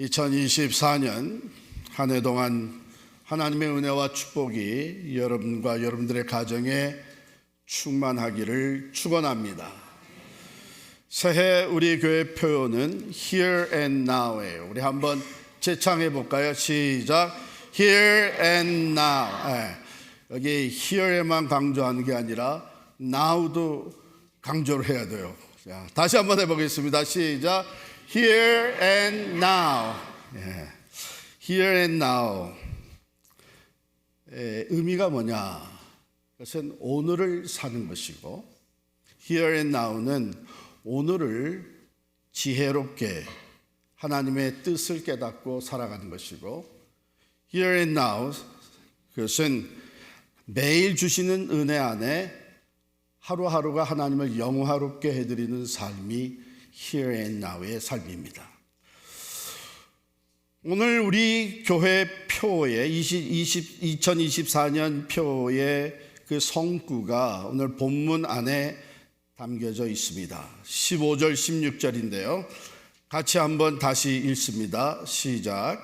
2024년 한 해 동안 하나님의 은혜와 축복이 여러분과 여러분들의 가정에 충만하기를 축원합니다. 새해 우리 교회 표현은 Here and Now예요. 우리 한번 재창해 볼까요? 시작. Here and Now. 예. 여기 Here에만 강조하는 게 아니라 Now도 강조를 해야 돼요. 자, 다시 한번 해보겠습니다. 시작. Here and Now. 예. Here and Now. 에, 의미가 뭐냐? 그것은 오늘을 사는 것이고, Here and Now는 오늘을 지혜롭게 하나님의 뜻을 깨닫고 살아가는 것이고, Here and Now 그것은 매일 주시는 은혜 안에 하루하루가 하나님을 영화롭게 해드리는 삶이 Here and Now의 삶입니다. 오늘 우리 교회 표에 20, 20, 2024년 표의 그 성구가 오늘 본문 안에 담겨져 있습니다. 15절, 16절인데요. 같이 한번 다시 읽습니다. 시작.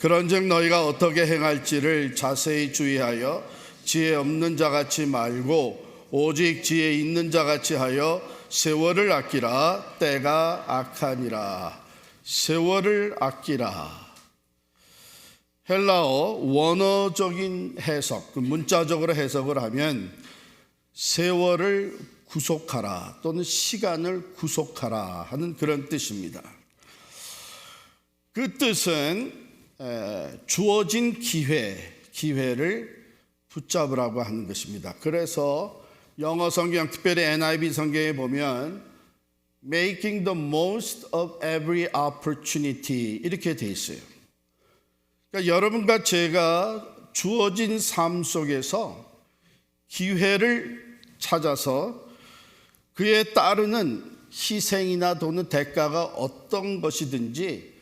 그런즉 너희가 어떻게 행할지를 자세히 주의하여 지혜 없는 자 같이 말고 오직 지혜 있는 자 같이 하여 세월을 아끼라 때가 악하니라. 세월을 아끼라. 헬라어 원어적인 해석, 그 문자적으로 해석을 하면 세월을 구속하라 또는 시간을 구속하라 하는 그런 뜻입니다. 그 뜻은 에, 주어진 기회, 기회를 붙잡으라고 하는 것입니다. 그래서 영어 성경, 특별히 NIV 성경에 보면 making the most of every opportunity 이렇게 돼 있어요. 그러니까 여러분과 제가 주어진 삶 속에서 기회를 찾아서 그에 따르는 희생이나 또는 대가가 어떤 것이든지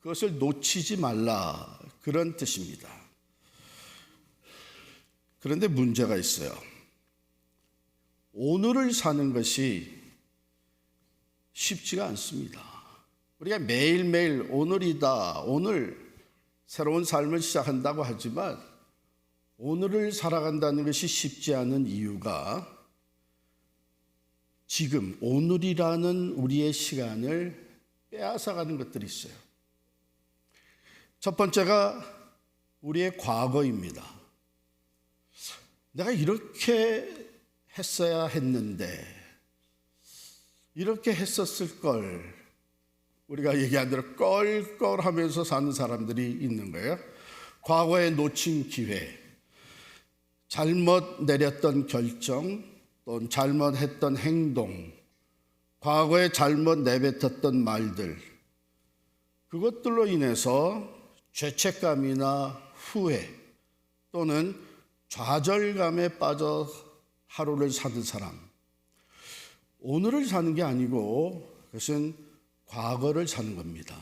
그것을 놓치지 말라 그런 뜻입니다. 그런데 문제가 있어요. 오늘을 사는 것이 쉽지가 않습니다. 우리가 매일매일 오늘이다, 오늘 새로운 삶을 시작한다고 하지만 오늘을 살아간다는 것이 쉽지 않은 이유가 지금 오늘이라는 우리의 시간을 빼앗아가는 것들이 있어요. 첫 번째가 우리의 과거입니다. 내가 이렇게 했어야 했는데, 이렇게 했었을 걸, 우리가 얘기한 대로 껄껄 하면서 사는 사람들이 있는 거예요. 과거에 놓친 기회, 잘못 내렸던 결정, 또 잘못했던 행동, 과거에 잘못 내뱉었던 말들, 그것들로 인해서 죄책감이나 후회 또는 좌절감에 빠져 하루를 사는 사람. 오늘을 사는 게 아니고 그것은 과거를 사는 겁니다.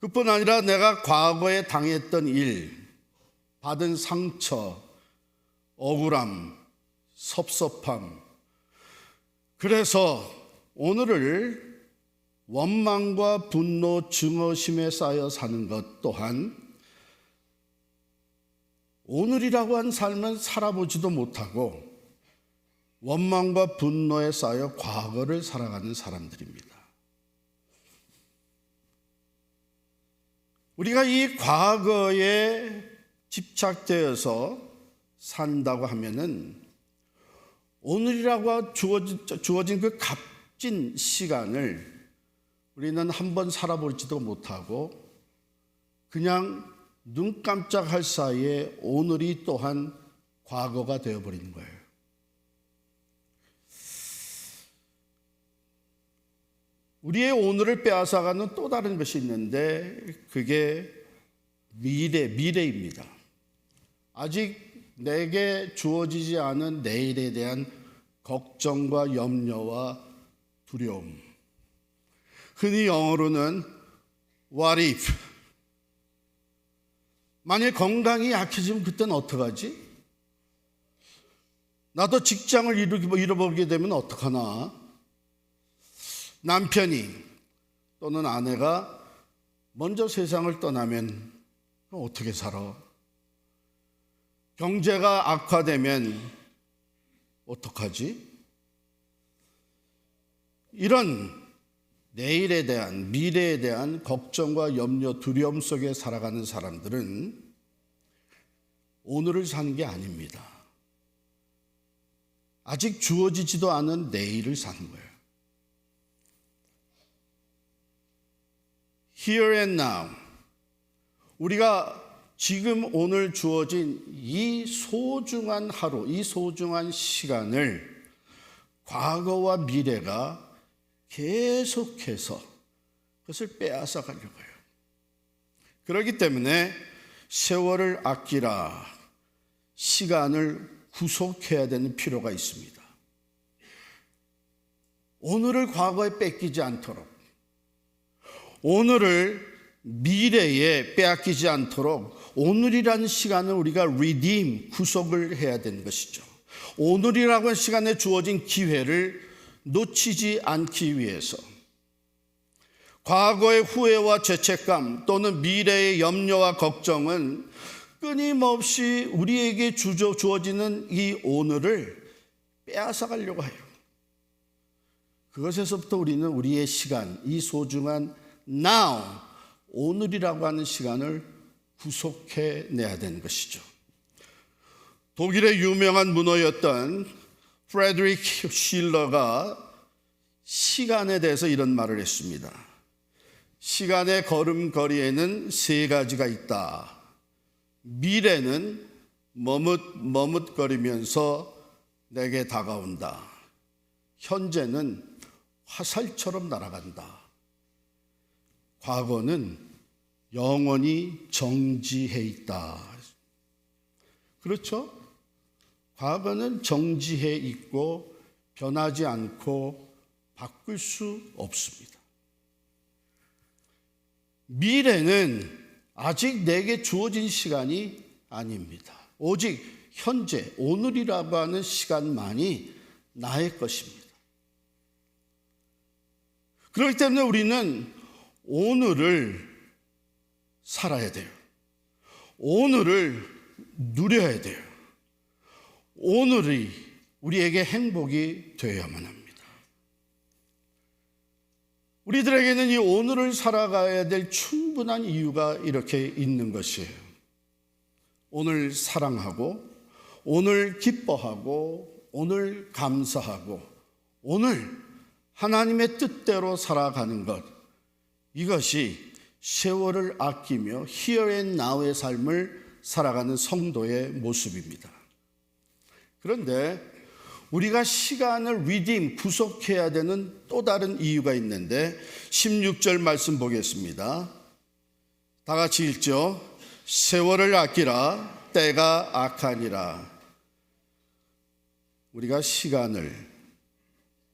그뿐 아니라 내가 과거에 당했던 일, 받은 상처, 억울함, 섭섭함. 그래서 오늘을 원망과 분노, 증오심에 쌓여 사는 것 또한 오늘이라고 한 삶은 살아보지도 못하고 원망과 분노에 쌓여 과거를 살아가는 사람들입니다. 우리가 이 과거에 집착되어서 산다고 하면은 오늘이라고 주어진, 주어진 그 값진 시간을 우리는 한 번 살아보지도 못하고 그냥 눈 깜짝할 사이에 오늘이 또한 과거가 되어버리는 거예요. 우리의 오늘을 빼앗아가는 또 다른 것이 있는데 그게 미래, 미래입니다. 아직 내게 주어지지 않은 내일에 대한 걱정과 염려와 두려움. 흔히 영어로는 what if? 만약 건강이 약해지면 그때는 어떡하지? 나도 직장을 잃어버리게 되면 어떡하나? 남편이 또는 아내가 먼저 세상을 떠나면 어떻게 살아? 경제가 악화되면 어떡하지? 이런 내일에 대한 미래에 대한 걱정과 염려, 두려움 속에 살아가는 사람들은 오늘을 사는 게 아닙니다. 아직 주어지지도 않은 내일을 사는 거예요. Here and now. 우리가 지금 오늘 주어진 이 소중한 하루, 이 소중한 시간을 과거와 미래가 계속해서 그것을 빼앗아 가려고 해요. 그렇기 때문에 세월을 아끼라 시간을 구속해야 되는 필요가 있습니다. 오늘을 과거에 뺏기지 않도록 오늘을 미래에 빼앗기지 않도록 오늘이라는 시간을 우리가 redeem, 구속을 해야 되는 것이죠. 오늘이라고 하는 시간에 주어진 기회를 놓치지 않기 위해서 과거의 후회와 죄책감 또는 미래의 염려와 걱정은 끊임없이 우리에게 주저 주어지는 이 오늘을 빼앗아 가려고 해요. 그것에서부터 우리는 우리의 시간, 이 소중한 now, 오늘이라고 하는 시간을 구속해 내야 되는 것이죠. 독일의 유명한 문어였던 프레드릭 실러가 시간에 대해서 이런 말을 했습니다. 시간의 걸음걸이에는 세 가지가 있다. 미래는 머뭇 머뭇거리면서 내게 다가온다. 현재는 화살처럼 날아간다. 과거는 영원히 정지해 있다. 그렇죠? 과거는 정지해 있고 변하지 않고 바꿀 수 없습니다. 미래는 아직 내게 주어진 시간이 아닙니다. 오직 현재, 오늘이라고 하는 시간만이 나의 것입니다. 그렇기 때문에 우리는 오늘을 살아야 돼요. 오늘을 누려야 돼요. 오늘이 우리에게 행복이 되어야만 합니다. 우리들에게는 이 오늘을 살아가야 될 충분한 이유가 이렇게 있는 것이에요. 오늘 사랑하고, 오늘 기뻐하고, 오늘 감사하고, 오늘 하나님의 뜻대로 살아가는 것. 이것이 세월을 아끼며 and now의 삶을 살아가는 성도의 모습입니다. 그런데 우리가 시간을 redeem, 구속해야 되는 또 다른 이유가 있는데 16절 말씀 보겠습니다. 다 같이 읽죠. 세월을 아끼라 때가 악하니라. 우리가 시간을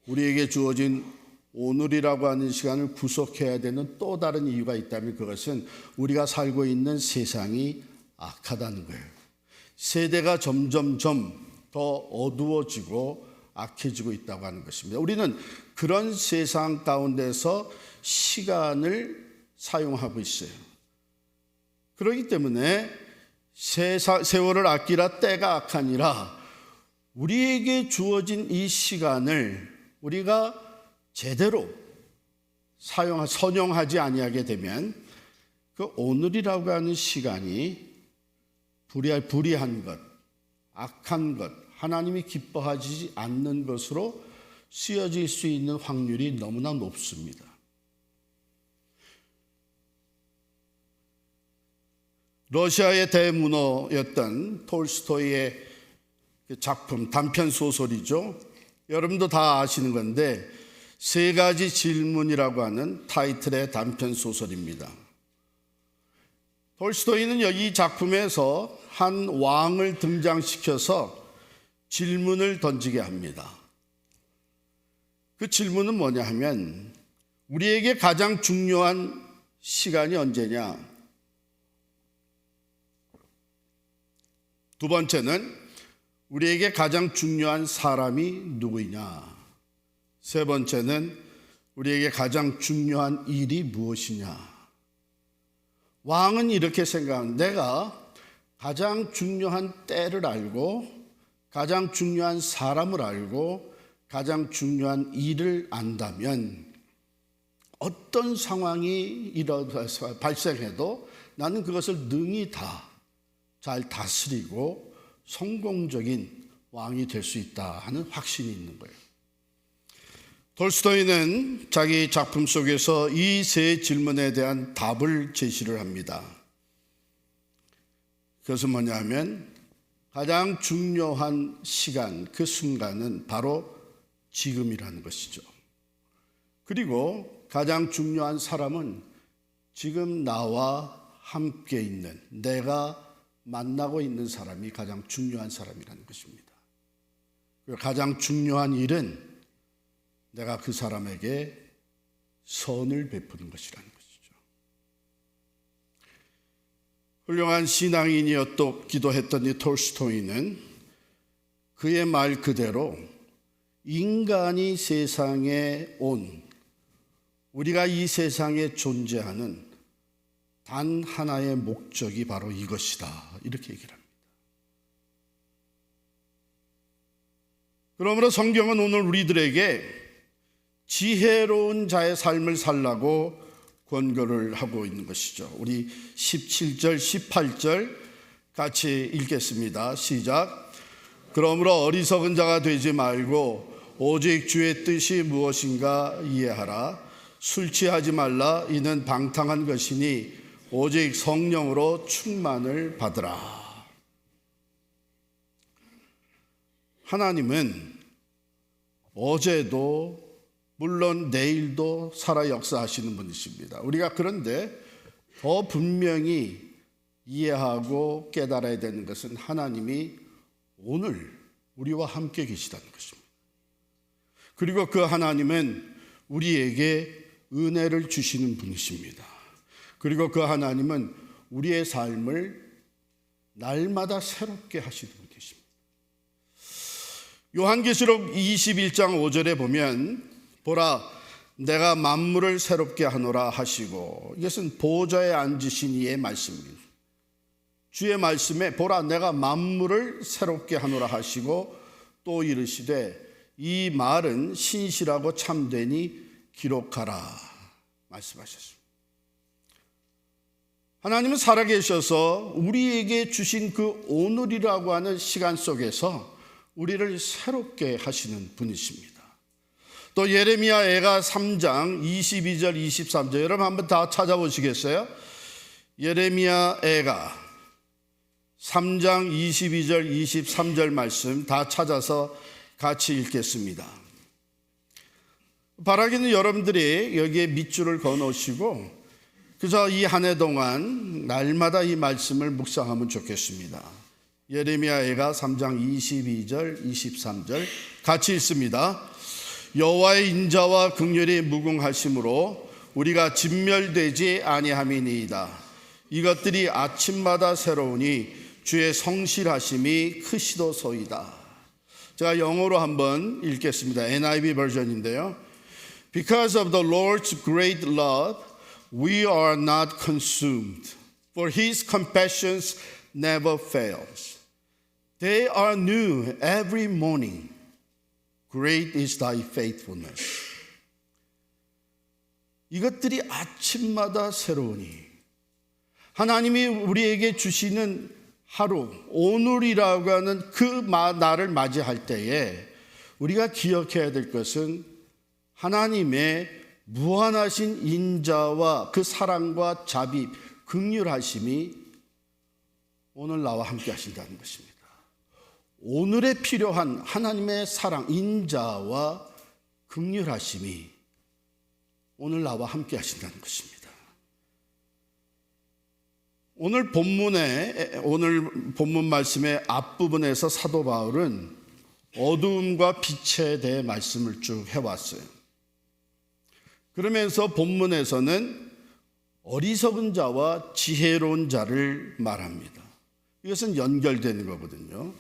우리에게 주어진 오늘이라고 하는 시간을 구속해야 되는 또 다른 이유가 있다면 그것은 우리가 살고 있는 세상이 악하다는 거예요. 세대가 점점점 더 어두워지고 악해지고 있다고 하는 것입니다. 우리는 그런 세상 가운데서 시간을 사용하고 있어요. 그렇기 때문에 세월을 아끼라 때가 악하니라 우리에게 주어진 이 시간을 우리가 제대로 사용 선용하지 아니하게 되면 그 오늘이라고 하는 시간이 불의한 것, 악한 것, 하나님이 기뻐하지 않는 것으로 쓰여질 수 있는 확률이 너무나 높습니다. 러시아의 대문호였던 톨스토이의 그 작품 단편 소설이죠. 여러분도 다 아시는 건데 세 가지 질문이라고 하는 타이틀의 단편 소설입니다. 톨스토이는 여기 작품에서 한 왕을 등장시켜서 질문을 던지게 합니다. 그 질문은 뭐냐 하면 우리에게 가장 중요한 시간이 언제냐? 두 번째는 우리에게 가장 중요한 사람이 누구이냐? 세 번째는 우리에게 가장 중요한 일이 무엇이냐? 왕은 이렇게 생각한 내가 가장 중요한 때를 알고 가장 중요한 사람을 알고 가장 중요한 일을 안다면 어떤 상황이 일어서 발생해도 나는 그것을 능히 다 잘 다스리고 성공적인 왕이 될 수 있다 하는 확신이 있는 거예요. 돌스토이는 자기 작품 속에서 이 세 질문에 대한 답을 제시를 합니다. 그것은 뭐냐면 가장 중요한 시간, 그 순간은 바로 지금이라는 것이죠. 그리고 가장 중요한 사람은 지금 나와 함께 있는 내가 만나고 있는 사람이 가장 중요한 사람이라는 것입니다. 가장 중요한 일은 내가 그 사람에게 선을 베푸는 것이라는 것이죠. 훌륭한 신앙인이었기도 했던 이 톨스토이는 그의 말 그대로 인간이 세상에 온 우리가 이 세상에 존재하는 단 하나의 목적이 바로 이것이다. 이렇게 얘기를 합니다. 그러므로 성경은 오늘 우리들에게 지혜로운 자의 삶을 살라고 권고를 하고 있는 것이죠. 우리 17절, 18절 같이 읽겠습니다. 시작. 그러므로 어리석은 자가 되지 말고 오직 주의 뜻이 무엇인가 이해하라. 술 취하지 말라. 이는 방탕한 것이니 오직 성령으로 충만을 받으라. 하나님은 어제도 물론 내일도 살아 역사하시는 분이십니다. 우리가 그런데 더 분명히 이해하고 깨달아야 되는 것은 하나님이 오늘 우리와 함께 계시다는 것입니다. 그리고 그 하나님은 우리에게 은혜를 주시는 분이십니다. 그리고 그 하나님은 우리의 삶을 날마다 새롭게 하시는 분이십니다. 요한계시록 21장 5절에 보면 보라 내가 만물을 새롭게 하노라 하시고 이것은 보좌에 앉으신 이의 말씀입니다. 주의 말씀에 보라 내가 만물을 새롭게 하노라 하시고 또 이르시되 이 말은 신실하고 참되니 기록하라 말씀하셨습니다. 하나님은 살아계셔서 우리에게 주신 그 오늘이라고 하는 시간 속에서 우리를 새롭게 하시는 분이십니다. 또 예레미야 애가 3장 22절 23절 여러분 한번 다 찾아보시겠어요? 예레미야 애가 3장 22절 23절 말씀 다 찾아서 같이 읽겠습니다. 바라기는 여러분들이 여기에 밑줄을 그어 놓으시고 그래서 이 한 해 동안 날마다 이 말씀을 묵상하면 좋겠습니다. 예레미야 애가 3장 22절 23절 같이 읽습니다. 여호와의 인자와 극렬이 무궁하심으로 우리가 진멸되지 아니함이니이다. 이것들이 아침마다 새로우니 주의 성실하심이 크시도소이다. 제가 영어로 한번 읽겠습니다. NIV 버전인데요. Because of the Lord's great love, we are not consumed, for his compassions never fails. They are new every morning. Great is thy faithfulness. 이것들이 아침마다 새로우니 하나님이 우리에게 주시는 하루 오늘이라고 하는 그 날을 맞이할 때에 우리가 기억해야 될 것은 하나님의 무한하신 인자와 그 사랑과 자비, 극률하심이 오늘 나와 함께 하신다는 것입니다. 오늘에 필요한 하나님의 사랑, 인자와 극률하심이 오늘 나와 함께 하신다는 것입니다. 오늘 본문에 오늘 본문 말씀의 앞부분에서 사도 바울은 어두움과 빛에 대해 말씀을 쭉 해왔어요. 그러면서 본문에서는 어리석은 자와 지혜로운 자를 말합니다. 이것은 연결되는 거거든요.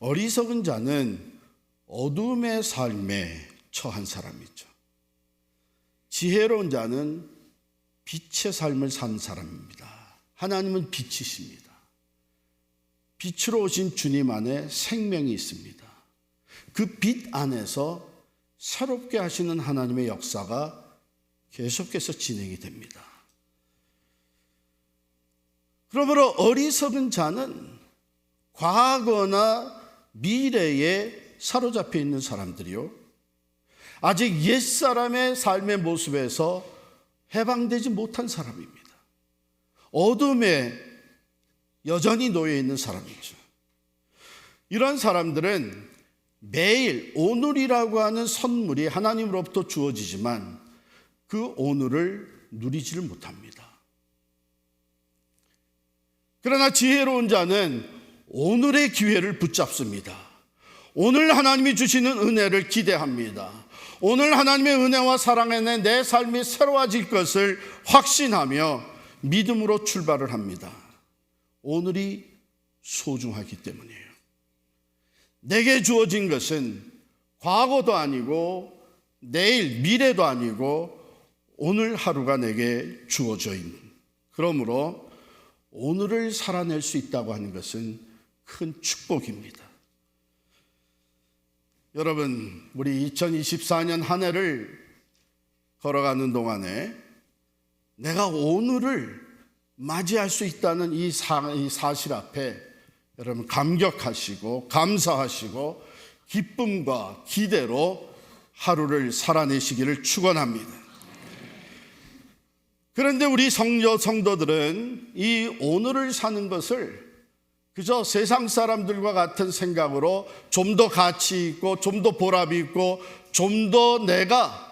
어리석은 자는 어둠의 삶에 처한 사람이죠. 지혜로운 자는 빛의 삶을 산 사람입니다. 하나님은 빛이십니다. 빛으로 오신 주님 안에 생명이 있습니다. 그 빛 안에서 새롭게 하시는 하나님의 역사가 계속해서 진행이 됩니다. 그러므로 어리석은 자는 과거나 미래에 사로잡혀 있는 사람들이요. 아직 옛사람의 삶의 모습에서 해방되지 못한 사람입니다. 어둠에 여전히 놓여 있는 사람이죠. 이런 사람들은 매일 오늘이라고 하는 선물이 하나님으로부터 주어지지만 그 오늘을 누리지를 못합니다. 그러나 지혜로운 자는 오늘의 기회를 붙잡습니다. 오늘 하나님이 주시는 은혜를 기대합니다. 오늘 하나님의 은혜와 사랑 안에 내 삶이 새로워질 것을 확신하며 믿음으로 출발을 합니다. 오늘이 소중하기 때문이에요. 내게 주어진 것은 과거도 아니고 내일 미래도 아니고 오늘 하루가 내게 주어져 있는 그러므로 오늘을 살아낼 수 있다고 하는 것은 큰 축복입니다. 여러분, 우리 2024년 한 해를 걸어가는 동안에 내가 오늘을 맞이할 수 있다는 이, 사, 이 사실 앞에 여러분 감격하시고 감사하시고 기쁨과 기대로 하루를 살아내시기를 축원합니다. 그런데 우리 성녀 성도들은 이 오늘을 사는 것을 그저 세상 사람들과 같은 생각으로 좀 더 가치 있고 좀 더 보람 있고 좀 더 내가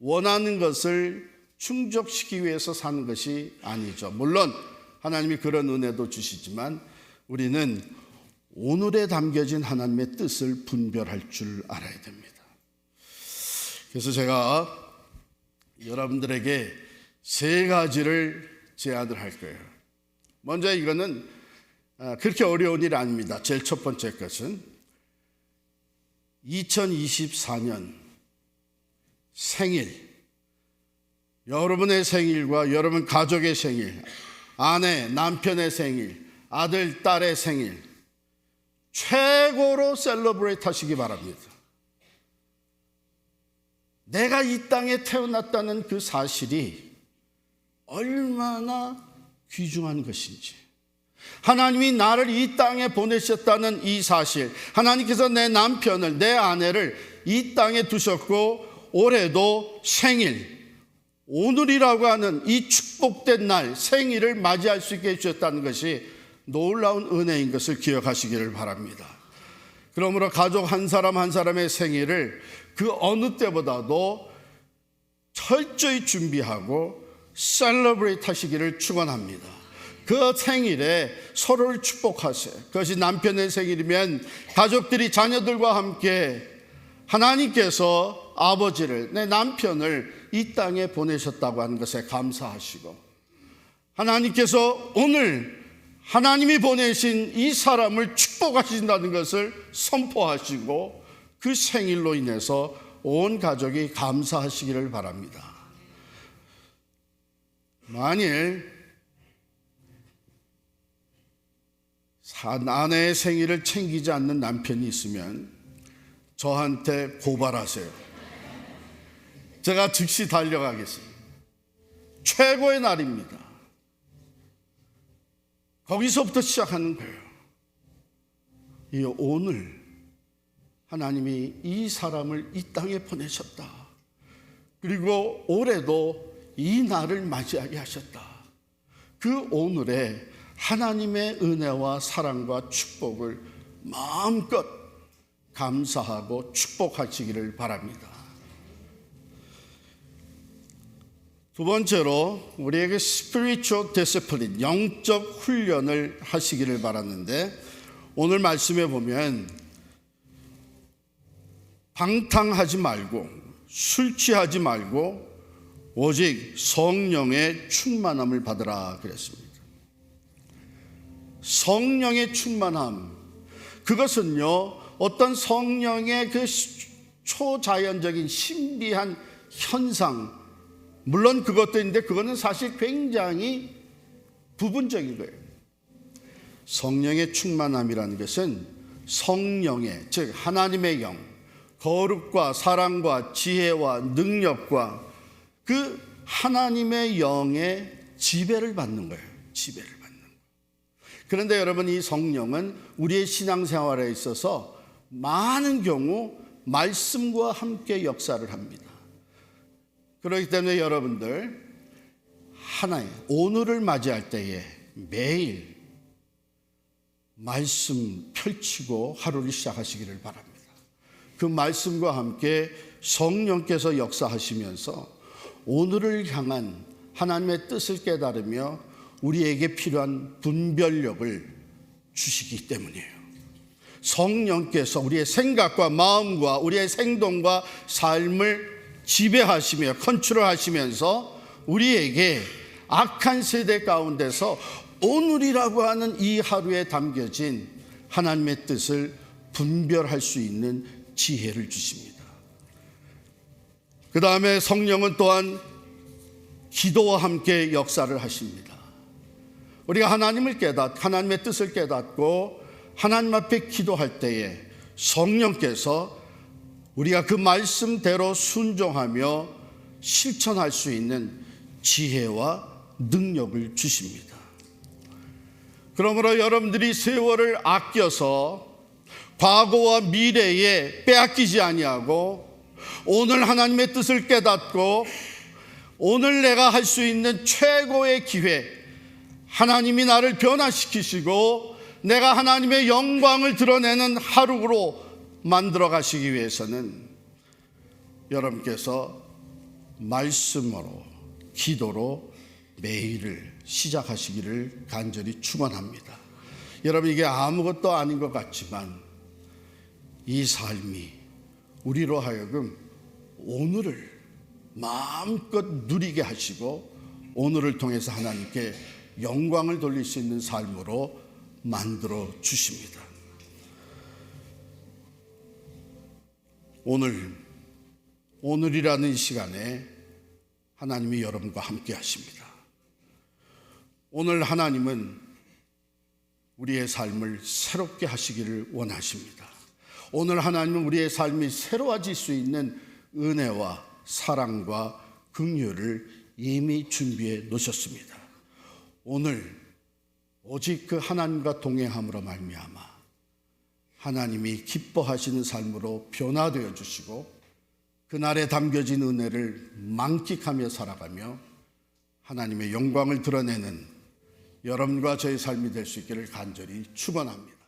원하는 것을 충족시키기 위해서 사는 것이 아니죠. 물론 하나님이 그런 은혜도 주시지만 우리는 오늘에 담겨진 하나님의 뜻을 분별할 줄 알아야 됩니다. 그래서 제가 여러분들에게 세 가지를 제안을 할 거예요. 먼저 이거는 아, 그렇게 어려운 일 아닙니다. 제일 첫 번째 것은 2024년 생일, 여러분의 생일과 여러분 가족의 생일, 아내, 남편의 생일, 아들, 딸의 생일, 최고로 셀러브레이트 하시기 바랍니다. 내가 이 땅에 태어났다는 그 사실이 얼마나 귀중한 것인지. 하나님이 나를 이 땅에 보내셨다는 이 사실, 하나님께서 내 남편을, 내 아내를 이 땅에 두셨고, 올해도 생일, 오늘이라고 하는 이 축복된 날, 생일을 맞이할 수 있게 해주셨다는 것이 놀라운 은혜인 것을 기억하시기를 바랍니다. 그러므로 가족 한 사람 한 사람의 생일을 그 어느 때보다도 철저히 준비하고 셀러브레이트 하시기를 축원합니다. 그 생일에 서로를 축복하세요. 그것이 남편의 생일이면 가족들이 자녀들과 함께 하나님께서 아버지를 내 남편을 이 땅에 보내셨다고 하는 것에 감사하시고 하나님께서 오늘 하나님이 보내신 이 사람을 축복하신다는 것을 선포하시고 그 생일로 인해서 온 가족이 감사하시기를 바랍니다. 만일 아내의 생일을 챙기지 않는 남편이 있으면 저한테 고발하세요. 제가 즉시 달려가겠습니다. 최고의 날입니다. 거기서부터 시작하는 거예요. 이 오늘 하나님이 이 사람을 이 땅에 보내셨다. 그리고 올해도 이 날을 맞이하게 하셨다. 그 오늘에 하나님의 은혜와 사랑과 축복을 마음껏 감사하고 축복하시기를 바랍니다. 두 번째로 우리에게 spiritual 영적 훈련을 하시기를 바랐는데 오늘 말씀에 보면 방탕하지 말고 술 취하지 말고 오직 성령의 충만함을 받으라 그랬습니다. 성령의 충만함 그것은요 어떤 성령의 그 초자연적인 신비한 현상 물론 그것도 있는데 그거는 사실 굉장히 부분적인 거예요. 성령의 충만함이라는 것은 성령의 즉 하나님의 영 거룩과 사랑과 지혜와 능력과 그 하나님의 영의 지배를 받는 거예요. 지배를. 그런데 여러분 이 성령은 우리의 신앙생활에 있어서 많은 경우 말씀과 함께 역사를 합니다. 그렇기 때문에 여러분들 하나의 오늘을 맞이할 때에 매일 말씀 펼치고 하루를 시작하시기를 바랍니다. 그 말씀과 함께 성령께서 역사하시면서 오늘을 향한 하나님의 뜻을 깨달으며 우리에게 필요한 분별력을 주시기 때문이에요. 성령께서 우리의 생각과 마음과 우리의 행동과 삶을 지배하시며 컨트롤 하시면서 우리에게 악한 세대 가운데서 오늘이라고 하는 이 하루에 담겨진 하나님의 뜻을 분별할 수 있는 지혜를 주십니다. 그 다음에 성령은 또한 기도와 함께 역사를 하십니다. 우리가 하나님을 깨닫, 하나님의 뜻을 깨닫고 하나님 앞에 기도할 때에 성령께서 우리가 그 말씀대로 순종하며 실천할 수 있는 지혜와 능력을 주십니다. 그러므로 여러분들이 세월을 아껴서 과거와 미래에 빼앗기지 아니하고 오늘 하나님의 뜻을 깨닫고 오늘 내가 할 수 있는 최고의 기회 하나님이 나를 변화시키시고 내가 하나님의 영광을 드러내는 하루로 만들어 가시기 위해서는 여러분께서 말씀으로 기도로 매일을 시작하시기를 간절히 축원합니다. 여러분 이게 아무것도 아닌 것 같지만 이 삶이 우리로 하여금 오늘을 마음껏 누리게 하시고 오늘을 통해서 하나님께 영광을 돌릴 수 있는 삶으로 만들어 주십니다. 오늘 오늘이라는 이 시간에 하나님이 여러분과 함께 하십니다. 오늘 하나님은 우리의 삶을 새롭게 하시기를 원하십니다. 오늘 하나님은 우리의 삶이 새로워질 수 있는 은혜와 사랑과 긍휼을 이미 준비해 놓으셨습니다. 오늘 오직 그 하나님과 동행함으로 말미암아 하나님이 기뻐하시는 삶으로 변화되어 주시고 그날에 담겨진 은혜를 만끽하며 살아가며 하나님의 영광을 드러내는 여러분과 저의 삶이 될 수 있기를 간절히 축원합니다.